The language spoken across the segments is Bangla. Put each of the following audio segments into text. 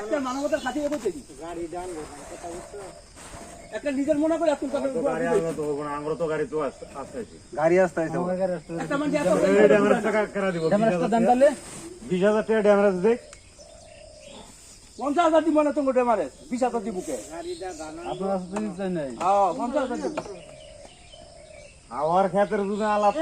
একটা মানবতার খাতিরে করতে দিই। একটা নিজের মনে করে এত কথা গাড়ি আনলো তো হব না, তো গাড়ি তো আস- আসতেছি। গাড়ি আসতে একটা মানুষ এত ড্যামেজ টাকা কেনা দিব? বিশ হাজার টাকা? বিশ হাজার টাকা ড্যামেজ দেখ। পঞ্চাশ হাজার দিব না তোমার ডেমারে বিশ দিব কে? আপনার কাছে তো নিশ্চয় হ্যাঁ দিব। আর আলাপ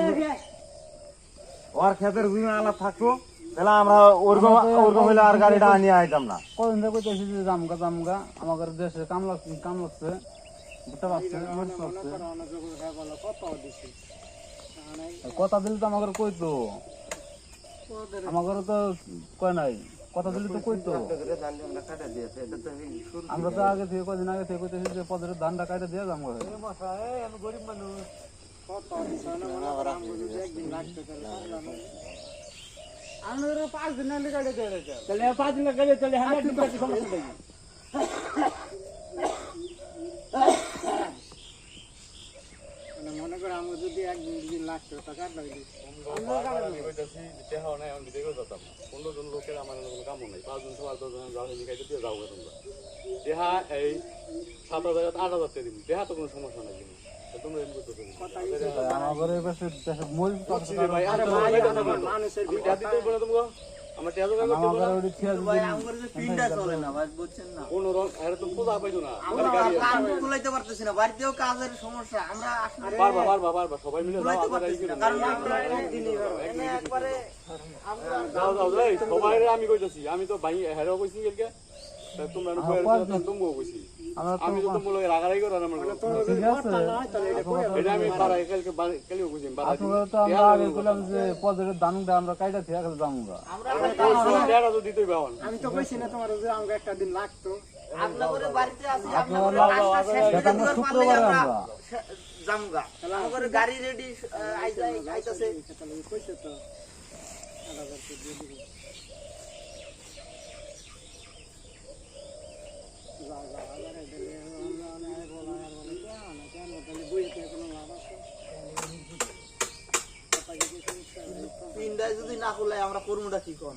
ওর ক্ষেতের যদি আলাপ থাকতো তাহলে আমরা ওরকম ওরকম হলে আর গাড়িটা আনিয়ে আইতাম না। কদিন থেকে কইতেছি যে জামগা জামগা। আমাদের দেশে কাম লাগছে কাম লাগছে। ভুট্টা লাগছে মরিচ লাগছে কথা দিলে তো আমাদের কইতো। আমাদের তো কয় নাই? কথা দিলে তো কইতো। আমরা তো আগে থেকে কদিন আগে থেকে কইতেছি যে পদের ধানটা কাটে দিয়ে যাম তাহলে পাঁচ দিন গেলে তাহলে হ্যাঁ দিন কাছে সমস্যা নেই দেহা এই সাত হাজার আট হাজার টাকা দিবি দেহা তো কোনো সমস্যা নাই কিন্তু। তা তোমরা এমনি করতেছো কেন? আমাদের এই পাশে দেশে মরিচ বুঝছি রে ভাই, আরে ভাই, এটা তো বলো। আমি টিয়া দিতেই আমার যদি কোনো রং, আরে তুমি পূজা পাইছো না। আমার গাড়ি আছে। কুলাইতে পারতেছি না বাড়িতেও কাজের সমস্যা আমরা আসলে পারবা, পারবা, পারবা, সবাই মিলে যাও, কুলাইতে আমরা পারতেছি এই না করে কারণ যাই। আমরা এনে একবারে যাও, যাও, যাও, এই সবাই আমি তো ভাই হেরাও কইছি। তা তোমরা তুমিও কইছি। তো আমি তো তোমার রাগারাগি করো না আমার লগে। ঠিক আছে। এটা আমি পাড়ায় কালকে বাড়ি- কইছি, আমি আপনারা তো আমরা আগে কইলাম যে পদের ধানটা আমরা কাইটা থিয়া গেলে জামগা কইছি, টিয়াটা তো দিতেই পাও না। আপনাদের বাড়িতে আসি আপনারা আপনাদের কাজটা শেষ করে সেটা আমরা দিবার পারলেই শুক্রবারে আমরা। আমরা জামগা আমাদের গাড়ি রেডি আইতাছে তিনটায় যদি না খুলে আমরা করবোটা কি কোন?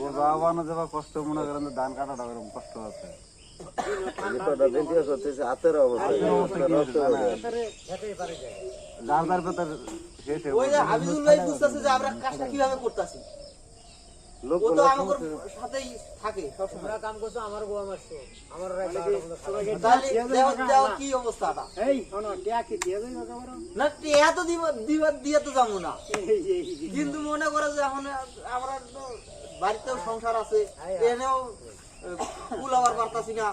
বোঝা বানো যাবা কষ্ট মনে করেন ধান কাটাটা এরকম কষ্ট আছে। যার যার ভেতর শেষ হয়ে ওই যে হাবিবুল ভাই বুঝতেছে যে আমরা কাজটা কীভাবে করতেছি। ও তো আমাদের সাথেই থাকে সবসময়। কাম করছ আমার বউ আমার তাহলে দেওয়া দেওয়া কি অবস্থাটা? না টেয়া তো দিব দিয়ে তো যাব না। কিন্তু মনে করে যে এখন আমরা বাড়িতেও সংসার আছে এনেও কুলাবার পারতাছি না